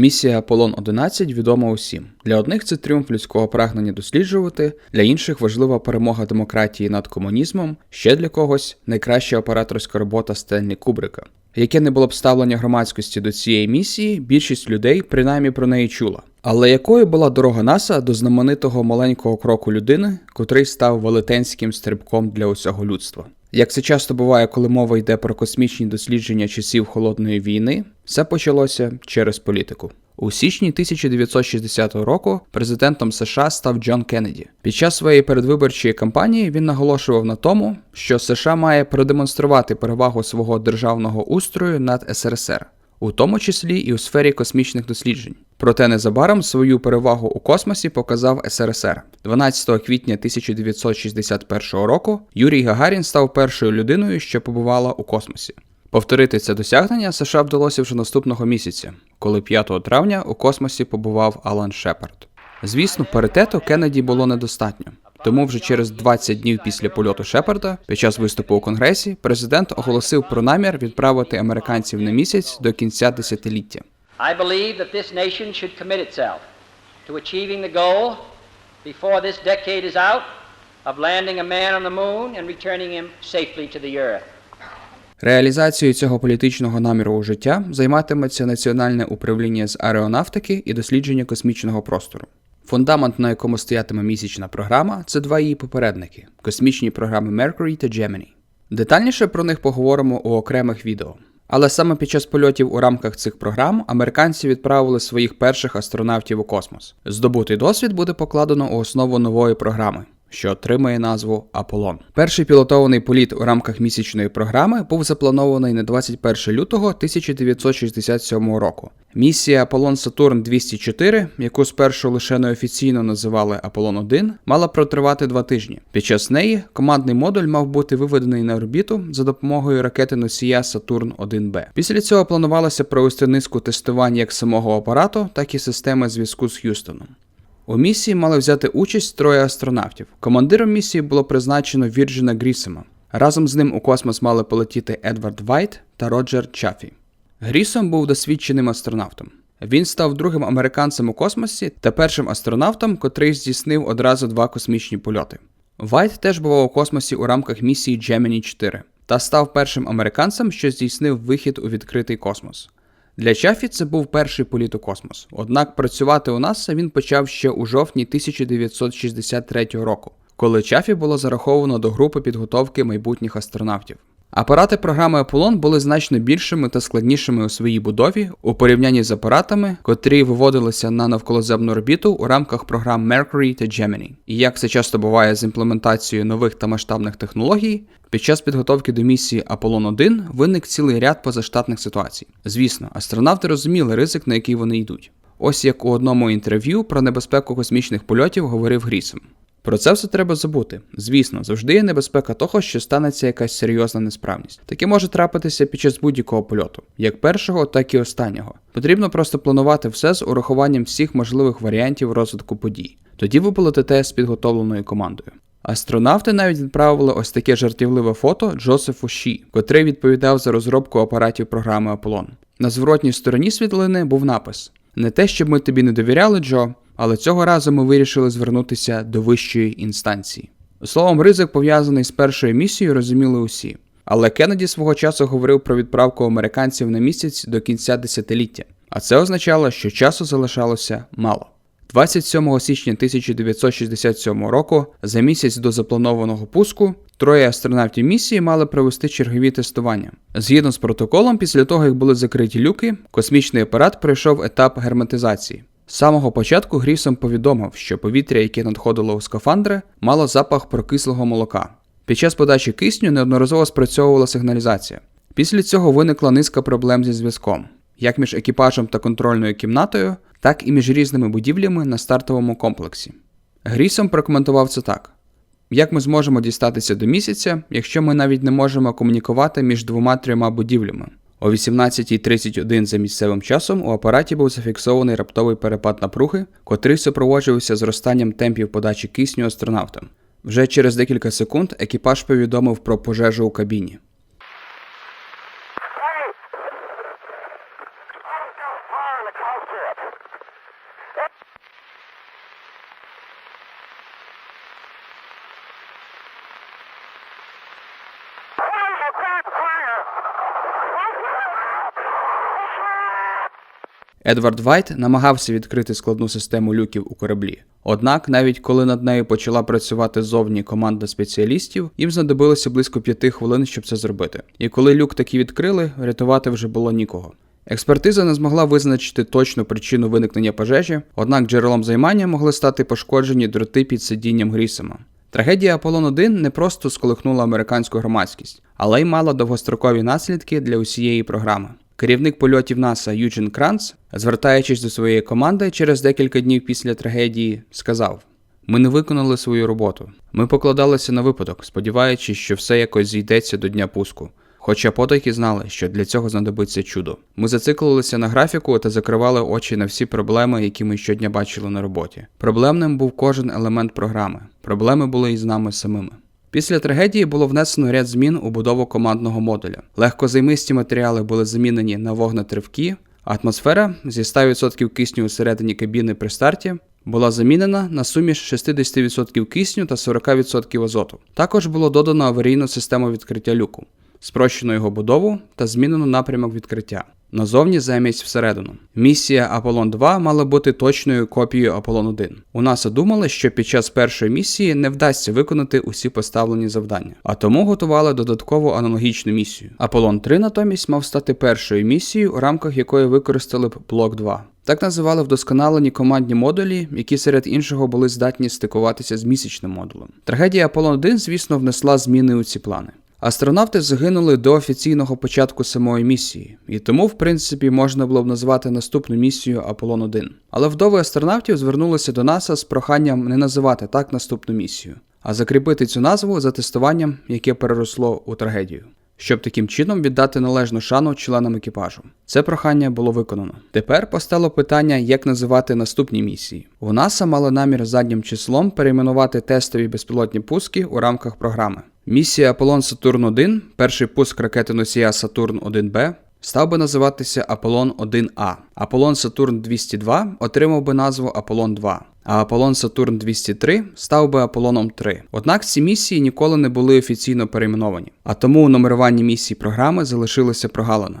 Місія Аполлон 11 відома усім. Для одних це тріумф людського прагнення досліджувати, для інших важлива перемога демократії над комунізмом, ще для когось найкраща операторська робота Стенлі Кубрика. Яке не було б ставлення громадськості до цієї місії, більшість людей принаймні про неї чула. Але якою була дорога НАСА до знаменитого маленького кроку людини, котрий став велетенським стрибком для усього людства? Як це часто буває, коли мова йде про космічні дослідження часів холодної війни, все почалося через політику. У січні 1960 року президентом США став Джон Кеннеді. Під час своєї передвиборчої кампанії він наголошував на тому, що США має продемонструвати перевагу свого державного устрою над СРСР, у тому числі і у сфері космічних досліджень. Проте незабаром свою перевагу у космосі показав СРСР. 12 квітня 1961 року Юрій Гагарін став першою людиною, що побувала у космосі. Повторити це досягнення США вдалося вже наступного місяця, коли 5 травня у космосі побував Алан Шепард. Звісно, паритету Кеннеді було недостатньо. Тому вже через 20 днів після польоту Шепарда, під час виступу у Конгресі, президент оголосив про намір відправити американців на місяць до кінця десятиліття. I believe that this nation should commit itself to achieving the goal before this decade is out of landing a man on the moon and returning him safely to the earth. Реалізацією цього політичного наміру у життя займатиметься Національне управління з аеронавтики і дослідження космічного простору. Фундамент, на якому стоятиме місячна програма, це два її попередники космічні програми Mercury та Gemini. Детальніше про них поговоримо у окремих відео. Але саме під час польотів у рамках цих програм американці відправили своїх перших астронавтів у космос. Здобутий досвід буде покладено у основу нової програми, що отримає назву Аполлон. Перший пілотований політ у рамках місячної програми був запланований на 21 лютого 1967 року. Місія Аполлон Сатурн 204, яку спершу лише неофіційно називали Аполлон 1, мала протривати два тижні. Під час неї командний модуль мав бути виведений на орбіту за допомогою ракети носія Сатурн 1Б. Після цього планувалося провести низку тестувань як самого апарату, так і системи зв'язку з Х'юстоном. У місії мали взяти участь троє астронавтів. Командиром місії було призначено Вірджина Грісема. Разом з ним у космос мали полетіти Едвард Вайт та Роджер Чафі. Грісом був досвідченим астронавтом. Він став другим американцем у космосі та першим астронавтом, котрий здійснив одразу два космічні польоти. Вайт теж бував у космосі у рамках місії Gemini 4 та став першим американцем, що здійснив вихід у відкритий космос. Для Чафі це був перший політ у космос. Однак працювати у НАСА він почав ще у жовтні 1963 року, коли Чафі було зараховано до групи підготовки майбутніх астронавтів. Апарати програми Аполлон були значно більшими та складнішими у своїй будові у порівнянні з апаратами, котрі виводилися на навколоземну орбіту у рамках програм Mercury та Gemini. І як це часто буває з імплементацією нових та масштабних технологій, під час підготовки до місії Аполлон 1 виник цілий ряд позаштатних ситуацій. Звісно, астронавти розуміли ризик, на який вони йдуть. Ось як у одному інтерв'ю про небезпеку космічних польотів говорив Грісом. Про це все треба забути. Звісно, завжди є небезпека того, що станеться якась серйозна несправність. Таке може трапитися під час будь-якого польоту, як першого, так і останнього. Потрібно просто планувати все з урахуванням всіх можливих варіантів розвитку подій. Тоді ви полетите з підготовленою командою. Астронавти навіть відправили ось таке жартівливе фото Джозефу Ші, котрий відповідав за розробку апаратів програми Аполлон. На зворотній стороні світлини був напис: Не те, щоб ми тобі не довіряли, Джо, але цього разу ми вирішили звернутися до вищої інстанції. Словом, ризик пов'язаний з першою місією, розуміли усі. Але Кеннеді свого часу говорив про відправку американців на місяць до кінця десятиліття, а це означало, що часу залишалося мало. 27 січня 1967 року, за місяць до запланованого пуску, троє астронавтів місії мали провести чергові тестування. Згідно з протоколом, після того як були закриті люки, космічний апарат пройшов етап герметизації. З самого початку Грісом повідомив, що повітря, яке надходило у скафандри, мало запах прокислого молока. Під час подачі кисню неодноразово спрацьовувала сигналізація. Після цього виникла низка проблем зі зв'язком, як між екіпажем та контрольною кімнатою, так і між різними будівлями на стартовому комплексі. Грісом прокоментував це так: як ми зможемо дістатися до місяця, якщо ми навіть не можемо комунікувати між двома-трьома будівлями? О 18.31 за місцевим часом у апараті був зафіксований раптовий перепад напруги, котрий супроводжувався зростанням темпів подачі кисню астронавтам. Вже через декілька секунд екіпаж повідомив про пожежу у кабіні. Едвард Вайт намагався відкрити складну систему люків у кораблі. Однак, навіть коли над нею почала працювати зовні команда спеціалістів, їм знадобилося близько п'яти хвилин, щоб це зробити. І коли люк таки відкрили, рятувати вже було нікого. Експертиза не змогла визначити точну причину виникнення пожежі, однак джерелом займання могли стати пошкоджені дроти під сидінням Грісома. Трагедія Аполлон 1 не просто сколихнула американську громадськість, але й мала довгострокові наслідки для усієї програми. Керівник польотів НАСА Юджин Кранц, звертаючись до своєї команди через декілька днів після трагедії, сказав: Ми не виконали свою роботу. Ми покладалися на випадок, сподіваючись, що все якось зійдеться до дня пуску. Хоча потайки знали, що для цього знадобиться чудо. Ми зациклилися на графіку та закривали очі на всі проблеми, які ми щодня бачили на роботі. Проблемним був кожен елемент програми. Проблеми були і з нами самими. Після трагедії було внесено ряд змін у будову командного модуля. Легкозаймисті матеріали були замінені на вогнетривкі, а атмосфера зі 100% кисню усередині кабіни при старті була замінена на суміш 60% кисню та 40% азоту. Також було додано аварійну систему відкриття люку, спрощено його будову та змінено напрямок відкриття. Назовні замість всередину. Місія Аполлон 2 мала бути точною копією Аполлон 1. У НАСА думали, що під час першої місії не вдасться виконати усі поставлені завдання, а тому готували додаткову аналогічну місію. Аполлон 3 натомість мав стати першою місією, у рамках якої використали б блок 2. Так називали вдосконалені командні модулі, які серед іншого були здатні стикуватися з місячним модулем. Трагедія Аполлон 1, звісно, внесла зміни у ці плани. Астронавти загинули до офіційного початку самої місії, і тому, в принципі, можна було б назвати наступну місію Аполлон 1. Але вдови астронавтів звернулися до НАСА з проханням не називати так наступну місію, а закріпити цю назву за тестуванням, яке переросло у трагедію. Щоб таким чином віддати належну шану членам екіпажу. Це прохання було виконано. Тепер постало питання, як називати наступні місії. У НАСА мали намір заднім числом перейменувати тестові безпілотні пуски у рамках програми. Місія Аполлон Сатурн 1, перший пуск ракети носія Сатурн 1Б, став би називатися Аполлон 1А. Аполлон Сатурн 202 отримав би назву Аполлон 2. А Аполлон Сатурн 203 став би Аполлоном 3. Однак ці місії ніколи не були офіційно перейменовані, а тому у нумеруванні місій програми залишилася прогалина.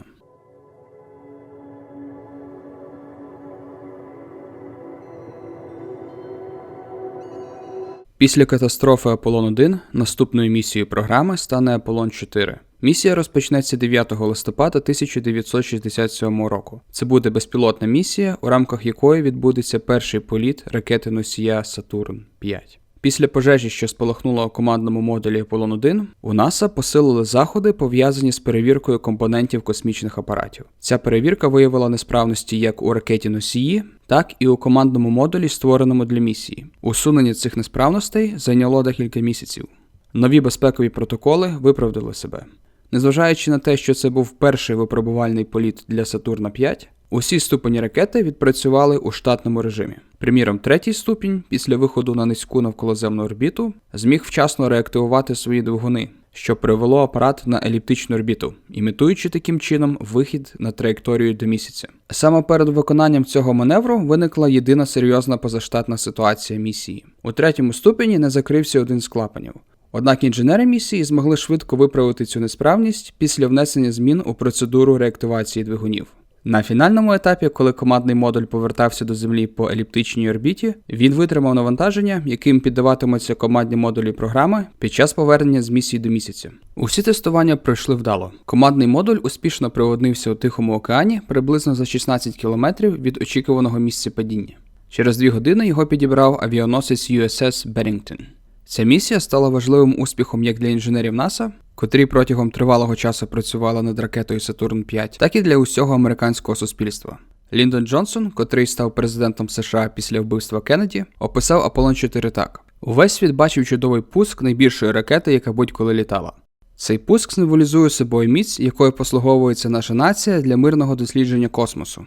Після катастрофи Аполлон 1 наступною місією програми стане Аполлон 4. Місія розпочнеться 9 листопада 1967 року. Це буде безпілотна місія, у рамках якої відбудеться перший політ ракети носія Сатурн 5. Після пожежі, що спалахнула у командному модулі Аполлон 1, у НАСА посилили заходи, пов'язані з перевіркою компонентів космічних апаратів. Ця перевірка виявила несправності як у ракеті носії, так і у командному модулі, створеному для місії. Усунення цих несправностей зайняло декілька місяців. Нові безпекові протоколи виправдали себе. Незважаючи на те, що це був перший випробувальний політ для Сатурна 5, усі ступені ракети відпрацювали у штатному режимі. Приміром, третій ступінь, після виходу на низьку навколоземну орбіту, зміг вчасно реактивувати свої двигуни, що привело апарат на еліптичну орбіту, імітуючи таким чином вихід на траєкторію до місяця. Саме перед виконанням цього маневру виникла єдина серйозна позаштатна ситуація місії. У третьому ступені не закрився один з клапанів. Однак інженери місії змогли швидко виправити цю несправність після внесення змін у процедуру реактивації двигунів. На фінальному етапі, коли командний модуль повертався до Землі по еліптичній орбіті, він витримав навантаження, яким піддаватимуться командні модулі програми під час повернення з місії до місяця. Усі тестування пройшли вдало. Командний модуль успішно приводнився у Тихому океані приблизно за 16 кілометрів від очікуваного місця падіння. Через дві години його підібрав авіаносець USS Берінгтон. Ця місія стала важливим успіхом як для інженерів НАСА, котрі протягом тривалого часу працювали над ракетою Сатурн 5, так і для усього американського суспільства. Ліндон Джонсон, котрий став президентом США після вбивства Кеннеді, описав Аполлон 4 так: увесь світ бачив чудовий пуск найбільшої ракети, яка будь-коли літала. Цей пуск символізує собою міць, якою послуговується наша нація для мирного дослідження космосу.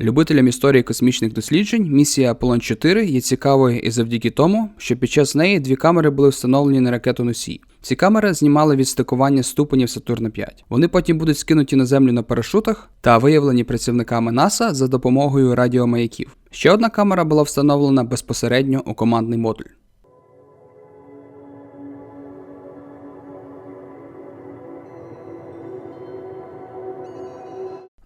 Любителям історії космічних досліджень місія Аполлон 4 є цікавою і завдяки тому, що під час неї дві камери були встановлені на ракету носій. Ці камери знімали відстикування ступенів Сатурна 5. Вони потім будуть скинуті на землю на парашутах та виявлені працівниками НАСА за допомогою радіомаяків. Ще одна камера була встановлена безпосередньо у командний модуль.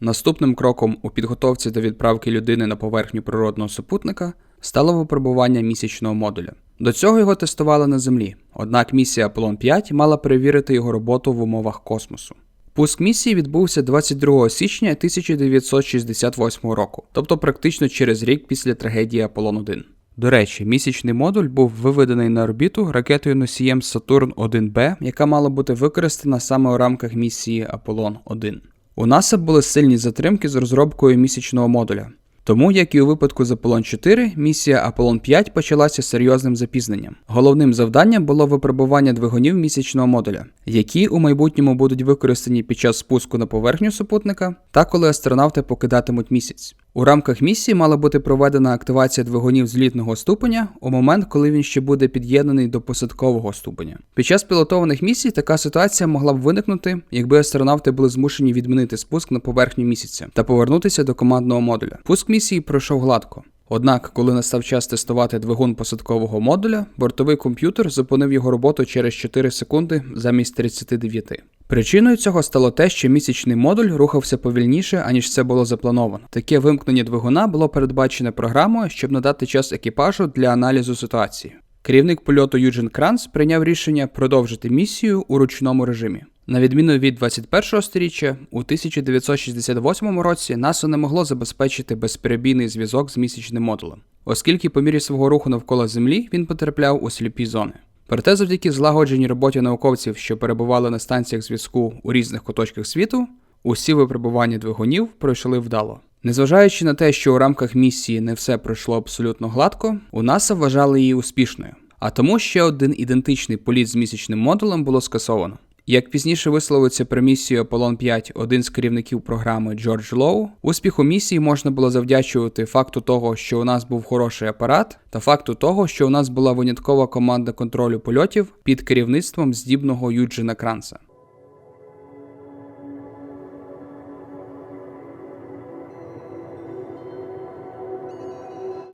Наступним кроком у підготовці до відправки людини на поверхню природного супутника стало випробування місячного модуля. До цього його тестували на Землі, однак місія Аполлон 5 мала перевірити його роботу в умовах космосу. Пуск місії відбувся 22 січня 1968 року, тобто практично через рік після трагедії Аполлон 1. До речі, місячний модуль був виведений на орбіту ракетою носієм Сатурн 1Б, яка мала бути використана саме у рамках місії Аполлон 1. У NASA були сильні затримки з розробкою місячного модуля. Тому, як і у випадку з Аполлон 4, місія Аполлон 5 почалася серйозним запізненням. Головним завданням було випробування двигунів місячного модуля, які у майбутньому будуть використані під час спуску на поверхню супутника та коли астронавти покидатимуть місяць. У рамках місії мала бути проведена активація двигунів злітного ступеня у момент, коли він ще буде під'єднаний до посадкового ступеня. Під час пілотованих місій така ситуація могла б виникнути, якби астронавти були змушені відмінити спуск на поверхню місяця та повернутися до командного модуля. Пуск місії пройшов гладко. Однак, коли настав час тестувати двигун посадкового модуля, бортовий комп'ютер зупинив його роботу через 4 секунди замість 39. Причиною цього стало те, що місячний модуль рухався повільніше, аніж це було заплановано. Таке вимкнення двигуна було передбачене програмою, щоб надати час екіпажу для аналізу ситуації. Керівник польоту Юджин Кранц прийняв рішення продовжити місію у ручному режимі. На відміну від 21-го сторіччя, у 1968 році НАСА не могло забезпечити безперебійний зв'язок з місячним модулем, оскільки по мірі свого руху навколо Землі він потрапляв у сліпі зони. Проте, завдяки злагодженій роботі науковців, що перебували на станціях зв'язку у різних куточках світу, усі випробування двигунів пройшли вдало. Незважаючи на те, що у рамках місії не все пройшло абсолютно гладко, у НАСА вважали її успішною, а тому ще один ідентичний політ з місячним модулем було скасовано. Як пізніше висловиться про місію Аполлон 5 один з керівників програми Джордж Лоу, успіху місії можна було завдячувати факту того, що у нас був хороший апарат, та факту того, що у нас була виняткова команда контролю польотів під керівництвом здібного Юджина Кранца.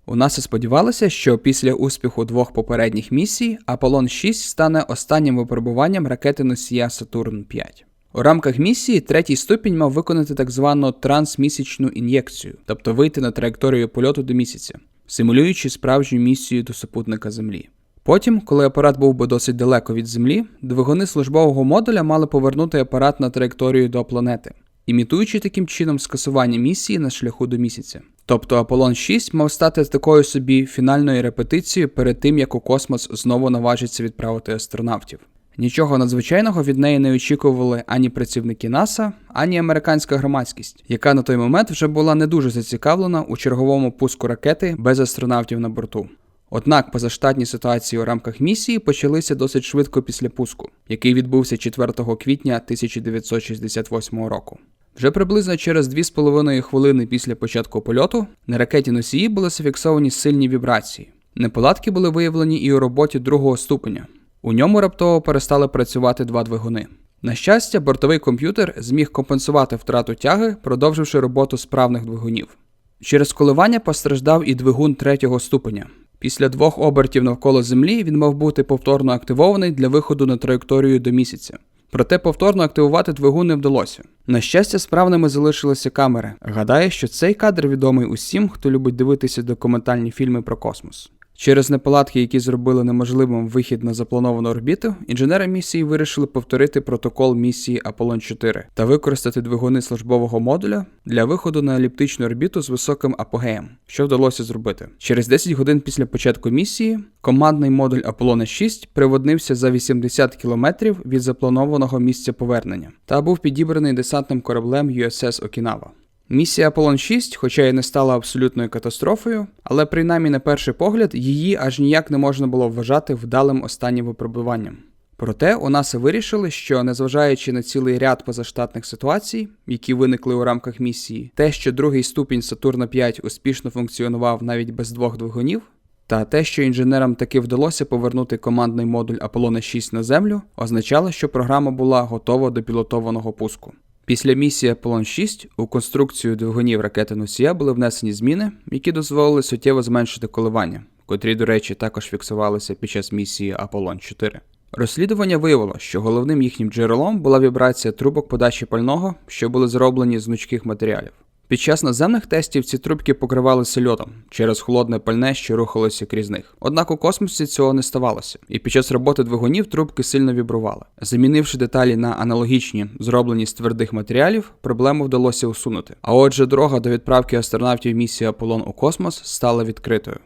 У НАСА сподівалося, що після успіху двох попередніх місій Аполлон 6 стане останнім випробуванням ракети носія Сатурн 5. У рамках місії третій ступінь мав виконати так звану трансмісячну ін'єкцію, тобто вийти на траєкторію польоту до місяця, симулюючи справжню місію до супутника Землі. Потім, коли апарат був би досить далеко від Землі, двигуни службового модуля мали повернути апарат на траєкторію до планети, імітуючи таким чином скасування місії на шляху до місяця. Тобто Аполлон 6 мав стати такою собі фінальною репетицією перед тим, як у космос знову наважиться відправити астронавтів. Нічого надзвичайного від неї не очікували ані працівники НАСА, ані американська громадськість, яка на той момент вже була не дуже зацікавлена у черговому пуску ракети без астронавтів на борту. Однак позаштатні ситуації у рамках місії почалися досить швидко після пуску, який відбувся 4 квітня 1968 року. Вже приблизно через 2,5 хвилини після початку польоту на ракеті носії були зафіксовані сильні вібрації. Неполадки були виявлені і у роботі другого ступеня. У ньому раптово перестали працювати два двигуни. На щастя, бортовий комп'ютер зміг компенсувати втрату тяги, продовживши роботу справних двигунів. Через коливання постраждав і двигун третього ступеня. Після двох обертів навколо Землі він мав бути повторно активований для виходу на траєкторію до місяця. Проте повторно активувати двигун не вдалося. На щастя, справними залишилися камери. Гадаю, що цей кадр відомий усім, хто любить дивитися документальні фільми про космос. Через неполадки, які зробили неможливим вихід на заплановану орбіту, інженери місії вирішили повторити протокол місії Аполлон 4 та використати двигуни службового модуля для виходу на еліптичну орбіту з високим апогеєм, що вдалося зробити. Через 10 годин після початку місії командний модуль Аполлона 6 приводнився за 80 кілометрів від запланованого місця повернення та був підібраний десантним кораблем USS Окінава. Місія Аполлон 6, хоча й не стала абсолютною катастрофою, але принаймні на перший погляд її аж ніяк не можна було вважати вдалим останнім випробуванням. Проте у НАСА вирішили, що незважаючи на цілий ряд позаштатних ситуацій, які виникли у рамках місії, те, що другий ступінь Сатурна 5 успішно функціонував навіть без двох двигунів, та те, що інженерам таки вдалося повернути командний модуль Аполлона 6 на Землю, означало, що програма була готова до пілотованого пуску. Після місії Аполлон 6 у конструкцію двигунів ракети Носія були внесені зміни, які дозволили суттєво зменшити коливання, котрі, до речі, також фіксувалися під час місії Аполлон 4. Розслідування виявило, що головним їхнім джерелом була вібрація трубок подачі пального, що були зроблені з гнучких матеріалів. Під час наземних тестів ці трубки покривалися льодом через холодне пальне, що рухалося крізь них. Однак у космосі цього не ставалося, і під час роботи двигунів трубки сильно вібрували. Замінивши деталі на аналогічні, зроблені з твердих матеріалів, проблему вдалося усунути. А отже, дорога до відправки астронавтів місії Аполлон у космос стала відкритою.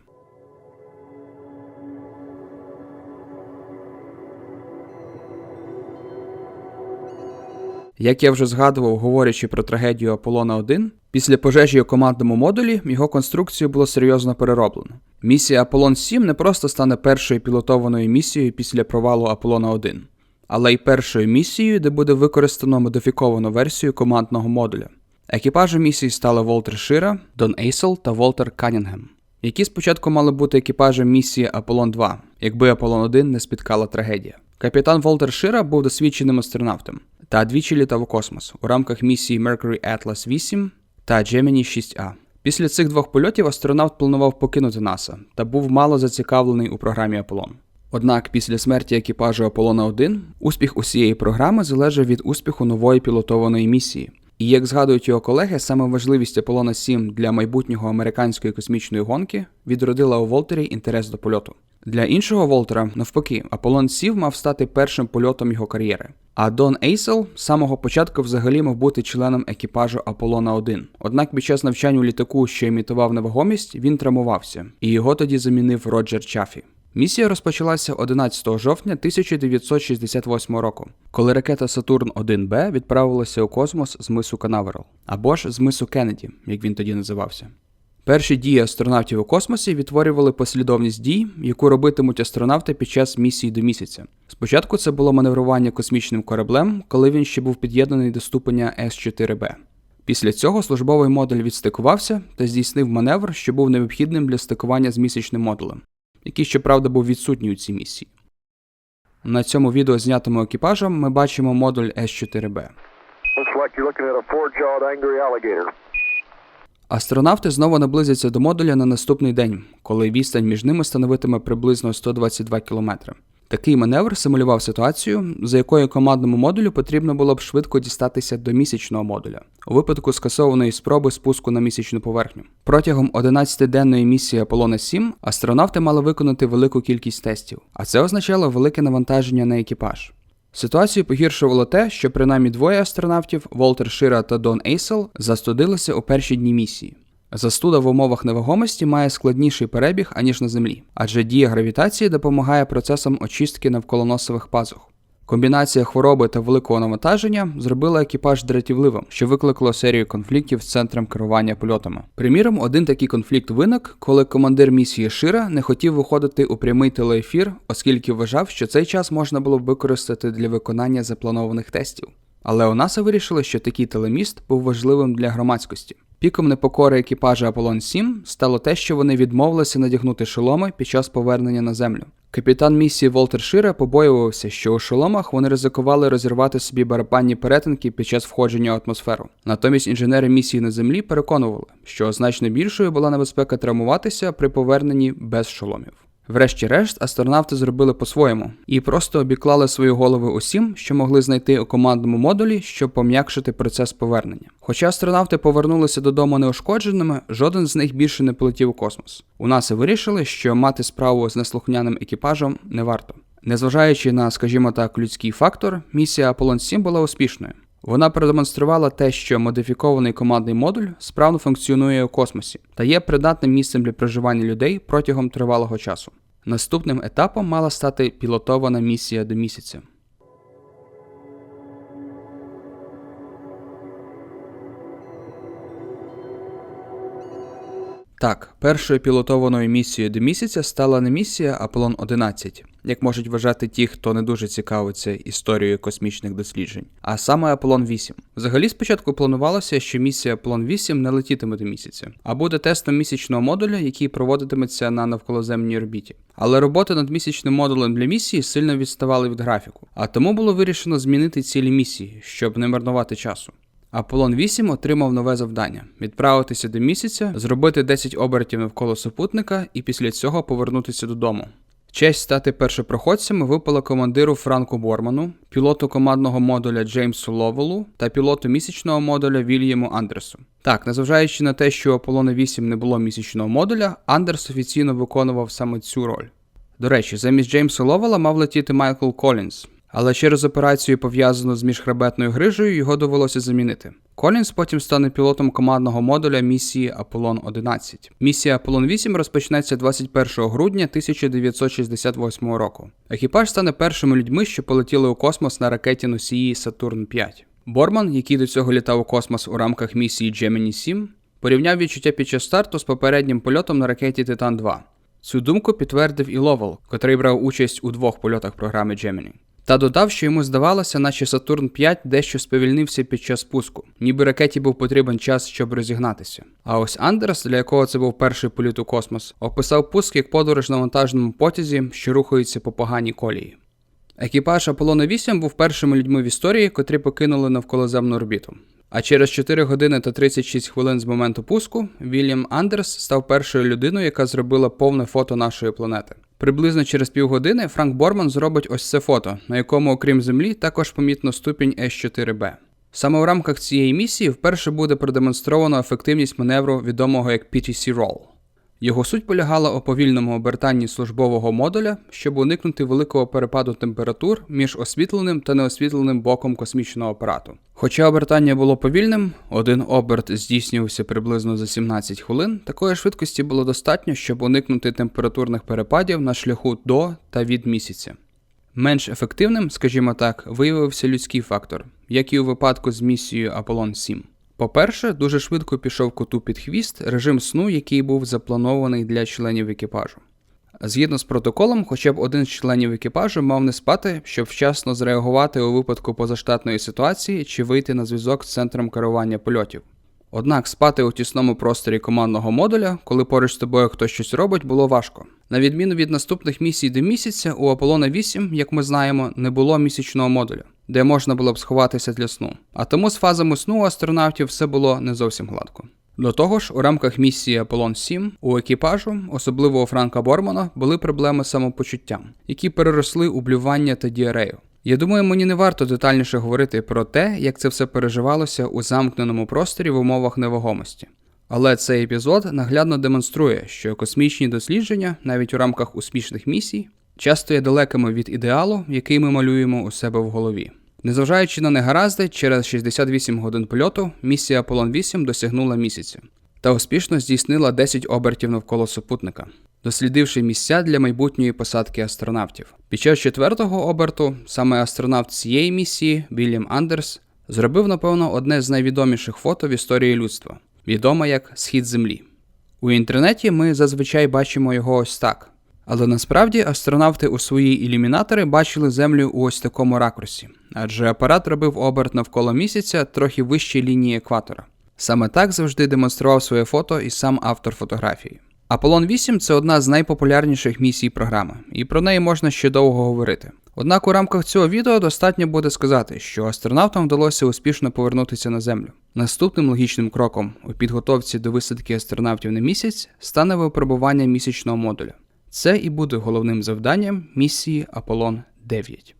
Як я вже згадував, говорячи про трагедію Аполлона 1, після пожежі у командному модулі його конструкцію було серйозно перероблено. Місія Аполлон 7 не просто стане першою пілотованою місією після провалу Аполлона 1, але й першою місією, де буде використано модифіковану версію командного модуля. Екіпажем місії стали Волтер Шира, Дон Ейсел та Волтер Канінгем, які спочатку мали бути екіпажем місії Аполлон 2, якби Аполлон 1 не спіткала трагедія. Капітан Волтер Шира був досвідченим астронавтом та двічі літав у космос у рамках місії Mercury Atlas 8 та Gemini 6A. Після цих двох польотів астронавт планував покинути НАСА та був мало зацікавлений у програмі Аполлон. Однак після смерті екіпажу Аполлона 1 успіх усієї програми залежав від успіху нової пілотованої місії. І як згадують його колеги, саме важливість Аполлона 7 для майбутнього американської космічної гонки відродила у Волтері інтерес до польоту. Для іншого Волтера, навпаки, Аполлон 7 мав стати першим польотом його кар'єри. А Дон Ейсел з самого початку взагалі мав бути членом екіпажу Аполлона 1. Однак під час навчання у літаку, що імітував невагомість, він травмувався, і його тоді замінив Роджер Чафі. Місія розпочалася 11 жовтня 1968 року, коли ракета Сатурн 1Б відправилася у космос з мису Канаверал, або ж з мису Кеннеді, як він тоді називався. Перші дії астронавтів у космосі відтворювали послідовність дій, яку робитимуть астронавти під час місії до місяця. Спочатку це було маневрування космічним кораблем, коли він ще був під'єднаний до ступеня С4Б. Після цього службовий модуль відстикувався та здійснив маневр, що був необхідним для стикування з місячним модулем, який, щоправда, був відсутній у цій місії. На цьому відео, знятому екіпажем, ми бачимо модуль С4Б. Looks like you're looking at a four-jawed angry alligator. Астронавти знову наблизяться до модуля на наступний день, коли відстань між ними становитиме приблизно 122 км. Такий маневр симулював ситуацію, за якою командному модулю потрібно було б швидко дістатися до місячного модуля у випадку скасованої спроби спуску на місячну поверхню. Протягом 11-денної місії Аполлона 7 астронавти мали виконати велику кількість тестів, а це означало велике навантаження на екіпаж. Ситуацію погіршувало те, що принаймні двоє астронавтів Волтер Шира та Дон Ейсел застудилися у перші дні місії. Застуда в умовах невагомості має складніший перебіг, аніж на Землі, адже дія гравітації допомагає процесам очистки навколоносових пазух. Комбінація хвороби та великого навантаження зробила екіпаж дратівливим, що викликало серію конфліктів з центром керування польотами. Приміром, один такий конфлікт виник, коли командир місії Шира не хотів виходити у прямий телеефір, оскільки вважав, що цей час можна було б використати для виконання запланованих тестів. Але у НАСА вирішили, що такий телеміст був важливим для громадськості. Піком непокори екіпажа Аполлон 7 стало те, що вони відмовилися надягнути шоломи під час повернення на землю. Капітан місії Волтер Шира побоювався, що у шоломах вони ризикували розірвати собі барабанні перетинки під час входження в атмосферу. Натомість інженери місії на землі переконували, що значно більшою була небезпека травмуватися при поверненні без шоломів. Врешті-решт, астронавти зробили по-своєму і просто обіклали свої голови усім, що могли знайти у командному модулі, щоб пом'якшити процес повернення. Хоча астронавти повернулися додому неушкодженими, жоден з них більше не полетів у космос. У НАСА вирішили, що мати справу з неслухняним екіпажем не варто. Незважаючи на, скажімо так, людський фактор, місія Аполлон 7 була успішною. Вона продемонструвала те, що модифікований командний модуль справно функціонує у космосі та є придатним місцем для проживання людей протягом тривалого часу. Наступним етапом мала стати пілотована місія до місяця. Так, першою пілотованою місією до місяця стала не місія Аполлон 11, як можуть вважати ті, хто не дуже цікавиться історією космічних досліджень, а саме Аполлон 8. Взагалі спочатку планувалося, що місія Аполлон 8 не летітиме до місяця, а буде тестом місячного модуля, який проводитиметься на навколоземній орбіті. Але роботи над місячним модулем для місії сильно відставали від графіку, а тому було вирішено змінити цілі місії, щоб не марнувати часу. Аполлон 8 отримав нове завдання відправитися до місяця, зробити 10 обертів навколо супутника і після цього повернутися додому. Честь стати першопроходцями випала командиру Франку Борману, пілоту командного модуля Джеймсу Ловелу та пілоту місячного модуля Вільяму Андерсу. Так, незважаючи на те, що у Аполлона 8 не було місячного модуля, Андерс офіційно виконував саме цю роль. До речі, замість Джеймса Ловела мав летіти Майкл Колінс, але через операцію, пов'язану з міжхребетною грижею, його довелося замінити. Колінс потім стане пілотом командного модуля місії Аполлон 11. Місія Аполлон 8 розпочнеться 21 грудня 1968 року. Екіпаж стане першими людьми, що полетіли у космос на ракеті носії Сатурн 5. Борман, який до цього літав у космос у рамках місії Gemini 7, порівняв відчуття під час старту з попереднім польотом на ракеті Титан 2. Цю думку підтвердив і Ловел, котрий брав участь у двох польотах програми Gemini. Та додав, що йому здавалося, наче Сатурн 5 дещо сповільнився під час пуску, ніби ракеті був потрібен час, щоб розігнатися. А ось Андерс, для якого це був перший політ у космос, описав пуск як подорож на вантажному потязі, що рухається по поганій колії. Екіпаж Аполлона 8 був першими людьми в історії, котрі покинули навколоземну орбіту. А через 4 години та 36 хвилин з моменту пуску Вільям Андерс став першою людиною, яка зробила повне фото нашої планети. Приблизно через півгодини Франк Борман зробить ось це фото, на якому, окрім Землі, також помітно ступінь С4Б. Саме в рамках цієї місії вперше буде продемонстровано ефективність маневру, відомого як PTC Roll. Його суть полягала у повільному обертанні службового модуля, щоб уникнути великого перепаду температур між освітленим та неосвітленим боком космічного апарату. Хоча обертання було повільним, один оберт здійснювався приблизно за 17 хвилин, такої швидкості було достатньо, щоб уникнути температурних перепадів на шляху до та від місяця. Менш ефективним, скажімо так, виявився людський фактор, як і у випадку з місією Аполлон 7. По-перше, дуже швидко пішов коту під хвіст режим сну, який був запланований для членів екіпажу. Згідно з протоколом, хоча б один з членів екіпажу мав не спати, щоб вчасно зреагувати у випадку позаштатної ситуації чи вийти на зв'язок з центром керування польотів. Однак спати у тісному просторі командного модуля, коли поруч з тобою хтось щось робить, було важко. На відміну від наступних місій до місяця, у Аполлона 8, як ми знаємо, не було місячного модуля, де можна було б сховатися для сну. А тому з фазами сну астронавтів все було не зовсім гладко. До того ж, у рамках місії Аполлон 7 у екіпажу, особливо у Франка Бормана, були проблеми з самопочуттям, які переросли у блювання та діарею. Я думаю, мені не варто детальніше говорити про те, як це все переживалося у замкненому просторі в умовах невагомості. Але цей епізод наглядно демонструє, що космічні дослідження, навіть у рамках успішних місій, часто є далекими від ідеалу, який ми малюємо у себе в голові. Незважаючи на негаразди, через 68 годин польоту місія Аполлон 8 досягнула місяця та успішно здійснила 10 обертів навколо супутника, дослідивши місця для майбутньої посадки астронавтів. Під час четвертого оберту саме астронавт цієї місії Вільям Андерс зробив, напевно, одне з найвідоміших фото в історії людства, відоме як Схід Землі. У інтернеті ми зазвичай бачимо його ось так. Але насправді астронавти у свої ілюмінатори бачили Землю у ось такому ракурсі, адже апарат робив оберт навколо місяця трохи вище лінії екватора. Саме так завжди демонстрував своє фото і сам автор фотографії. Аполлон 8 це одна з найпопулярніших місій програми, і про неї можна ще довго говорити. Однак у рамках цього відео достатньо буде сказати, що астронавтам вдалося успішно повернутися на Землю. Наступним логічним кроком у підготовці до висадки астронавтів на місяць стане випробування місячного модуля. Це і буде головним завданням місії Аполлон 9.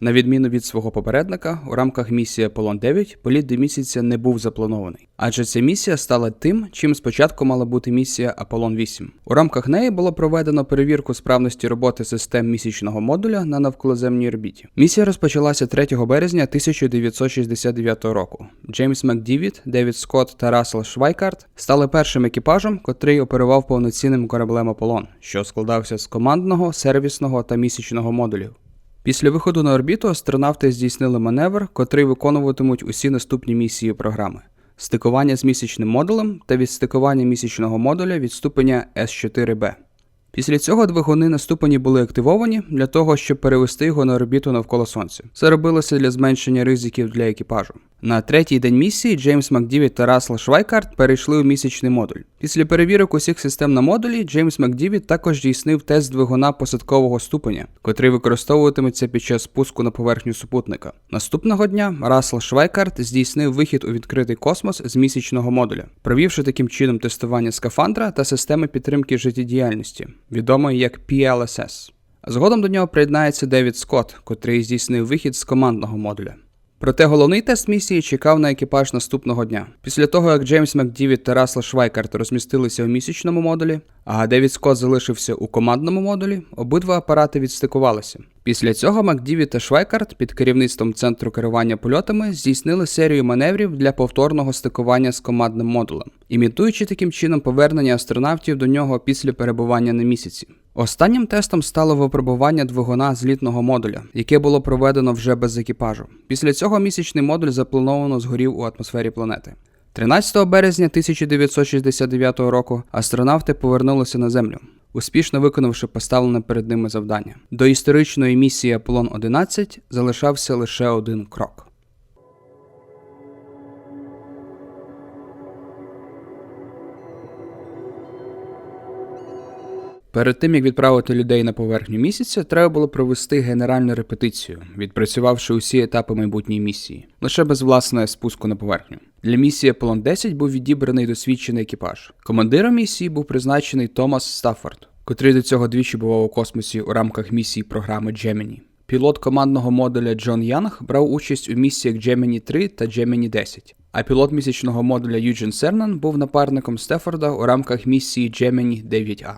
На відміну від свого попередника, у рамках місії Аполлон 9 політ до місяця не був запланований, адже ця місія стала тим, чим спочатку мала бути місія Аполлон 8. У рамках неї було проведено перевірку справності роботи систем місячного модуля на навколоземній орбіті. Місія розпочалася 3 березня 1969 року. Джеймс Макдівіт, Девід Скотт та Рассел Швайкарт стали першим екіпажем, котрий оперував повноцінним кораблем Аполлон, що складався з командного, сервісного та місячного модулів. Після виходу на орбіту астронавти здійснили маневр, котрий виконуватимуть усі наступні місії програми. стикування з місячним модулем та відстикування місячного модуля від ступеня С4Б. Після цього двигуни на ступені були активовані для того, щоб перевести його на орбіту навколо Сонця. Це робилося для зменшення ризиків для екіпажу. На третій день місії Джеймс Макдівіт та Рассел Швайкарт перейшли у місячний модуль. Після перевірок усіх систем на модулі Джеймс Макдівіт також здійснив тест двигуна посадкового ступеня, котрий використовуватиметься під час спуску на поверхню супутника. Наступного дня Рассел Швайкарт здійснив вихід у відкритий космос з місячного модуля, провівши таким чином тестування скафандра та системи підтримки життєдіяльності, відомої як PLSS. Згодом до нього приєднається Девід Скотт, котрий здійснив вихід з командного модуля. Проте головний тест місії чекав на екіпаж наступного дня. Після того, як Джеймс МакДівід та Рассел Швайкарт розмістилися у місячному модулі, а Девід Скотт залишився у командному модулі, обидва апарати відстикувалися. Після цього Макдівіт та Швайкарт під керівництвом центру керування польотами здійснили серію маневрів для повторного стикування з командним модулем, імітуючи таким чином повернення астронавтів до нього після перебування на місяці. Останнім тестом стало випробування двигуна злітного модуля, яке було проведено вже без екіпажу. Після цього місячний модуль заплановано згорів у атмосфері планети. 13 березня 1969 року астронавти повернулися на Землю, успішно виконавши поставлене перед ними завдання. До історичної місії Аполлон 11 залишався лише один крок. Перед тим як відправити людей на поверхню місяця, треба було провести генеральну репетицію, відпрацювавши усі етапи майбутньої місії, лише без власне спуску на поверхню. Для місії Аполлон 10 був відібраний досвідчений екіпаж. Командиром місії був призначений Томас Стаффорд, котрий до цього двічі бував у космосі у рамках місії програми Gemini. Пілот командного модуля Джон Янг брав участь у місіях Gemini 3 та Gemini 10, а пілот місячного модуля Юджин Сернан був напарником Стефорда у рамках місії Gemini 9A.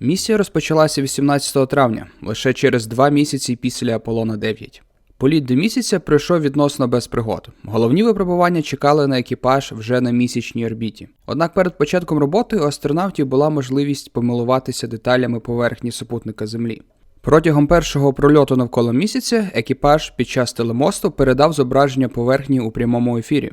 Місія розпочалася 18 травня, лише через два місяці після Аполлона 9. Політ до місяця пройшов відносно без пригод. Головні випробування чекали на екіпаж вже на місячній орбіті. Однак перед початком роботи у астронавтів була можливість помилуватися деталями поверхні супутника Землі. Протягом першого прольоту навколо місяця екіпаж під час телемосту передав зображення поверхні у прямому ефірі.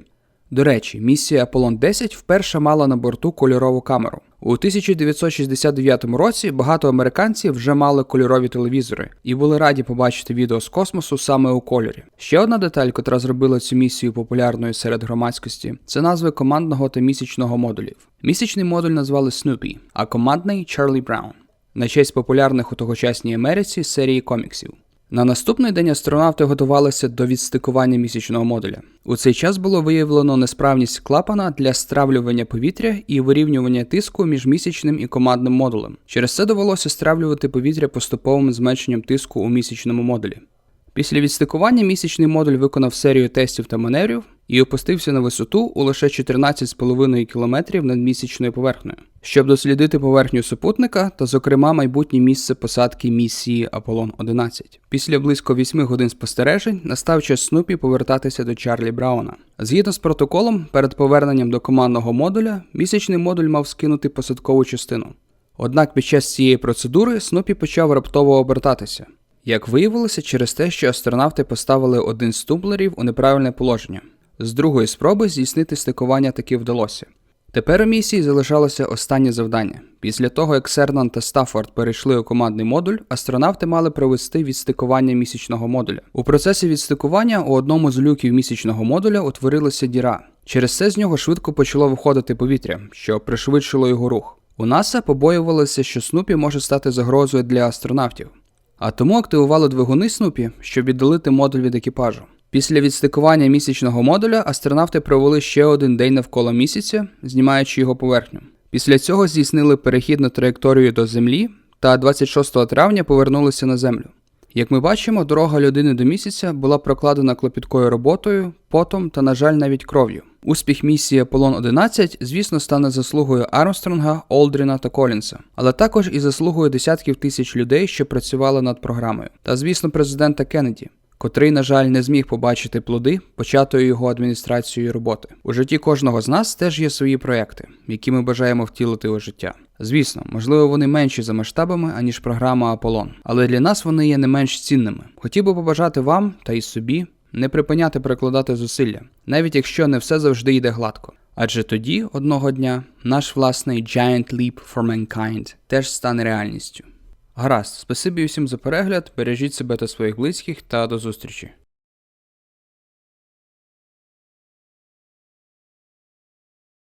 До речі, місія Аполлон 10 вперше мала на борту кольорову камеру. У 1969 році багато американців вже мали кольорові телевізори і були раді побачити відео з космосу саме у кольорі. Ще одна деталь, котра зробила цю місію популярною серед громадськості, це назви командного та місячного модулів. Місячний модуль назвали Snoopy, а командний Charlie Brown на честь популярних у тогочасній Америці серії коміксів. На наступний день астронавти готувалися до відстикування місячного модуля. У цей час було виявлено несправність клапана для стравлювання повітря і вирівнювання тиску між місячним і командним модулем. Через це довелося стравлювати повітря поступовим зменшенням тиску у місячному модулі. Після відстикування місячний модуль виконав серію тестів та маневрів і опустився на висоту у лише 14,5 км над місячною поверхнею, щоб дослідити поверхню супутника та, зокрема, майбутнє місце посадки місії Аполлон 11. Після близько 8 годин спостережень настав час Снупі повертатися до Чарлі Брауна. Згідно з протоколом, перед поверненням до командного модуля місячний модуль мав скинути посадкову частину. Однак під час цієї процедури Снупі почав раптово обертатися. Як виявилося, через те, що астронавти поставили один з тумблерів у неправильне положення. З другої спроби здійснити стикування таки вдалося. Тепер у місії залишалося останнє завдання. Після того, як Сернан та Стаффорд перейшли у командний модуль, астронавти мали провести відстикування місячного модуля. У процесі відстикування у одному з люків місячного модуля утворилася діра. Через це з нього швидко почало виходити повітря, що пришвидшило його рух. У НАСА побоювалося, що Снупі може стати загрозою для астронавтів, а тому активували двигуни Снупі, щоб віддалити модуль від екіпажу. Після відстикування місячного модуля астронавти провели ще один день навколо місяця, знімаючи його поверхню. Після цього здійснили перехід на траєкторію до Землі та 26 травня повернулися на Землю. Як ми бачимо, дорога людини до місяця була прокладена клопіткою роботою, потом та, на жаль, навіть кров'ю. Успіх місії Аполлон 11, звісно, стане заслугою Армстронга, Олдріна та Колінса, але також і заслугою десятків тисяч людей, що працювали над програмою, та, звісно, президента Кеннеді, котрий, на жаль, не зміг побачити плоди початої його адміністрацією роботи. У житті кожного з нас теж є свої проекти, які ми бажаємо втілити у життя. Звісно, можливо, вони менші за масштабами, аніж програма Аполлон, але для нас вони є не менш цінними. Хотів би побажати вам та й собі не припиняти прикладати зусилля, навіть якщо не все завжди йде гладко. Адже тоді, одного дня, наш власний Giant Leap for Mankind теж стане реальністю. Гаразд, спасибі усім за перегляд, бережіть себе та своїх близьких та до зустрічі.